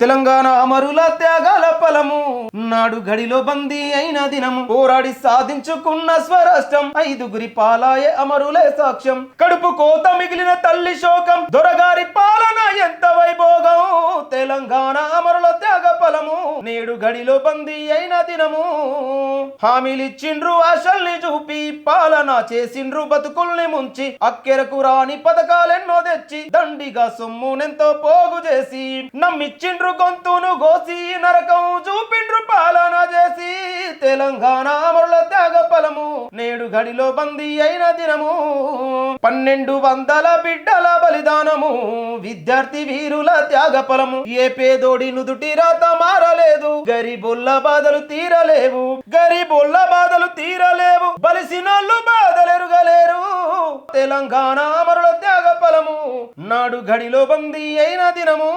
తెలంగాణ అమరుల త్యాగాల ఫలము. నాడు గడిలో బందీ అయిన దినము. పోరాడి సాధించుకున్న స్వరాష్ట్రం. ఐదుగురి పాలాయ అమరులే సాక్ష్యం. కడుపు కోత మిగిలిన తల్లి శోకం. దొరగారి పాలన ఎంత వైభోగం. తెలంగాణ అమరుల త్యాగ నేడు గడిలో బందీ అయిన దినము. హామీలిచ్చిండ్రు ఆశల్ని చూపి పాలన చేసిండ్రు బతుకుల్ని ముంచి. అక్కెరకు రాని పథకాలెన్నో తెచ్చి దండిగా సొమ్మునెంతో పోగు చేసి. నమ్మిచ్చిండ్రు గొంతును గోసి నరకం చూపిండ్రు పాలన చేసి. తెలంగాణ అమరుల త్యాగ ఫలము నేడు గడిలో బందీ అయిన దినము. పన్నెండు వందల బిడ్డల బలిదానం విద్యార్థి వీరుల త్యాగ ఫలము ఏ పేదోడి నుదుటి రాత మారలేదు. గరిబుల్ల బాధలు తీరలేవు. గరిబుల్ల బాధలు తీరలేవు. బలిసినోళ్ళు బాధలెరుగలేరు. తెలంగాణ అమరుల త్యాగ ఫలము నాడు గడిలో బందీ అయిన దినము.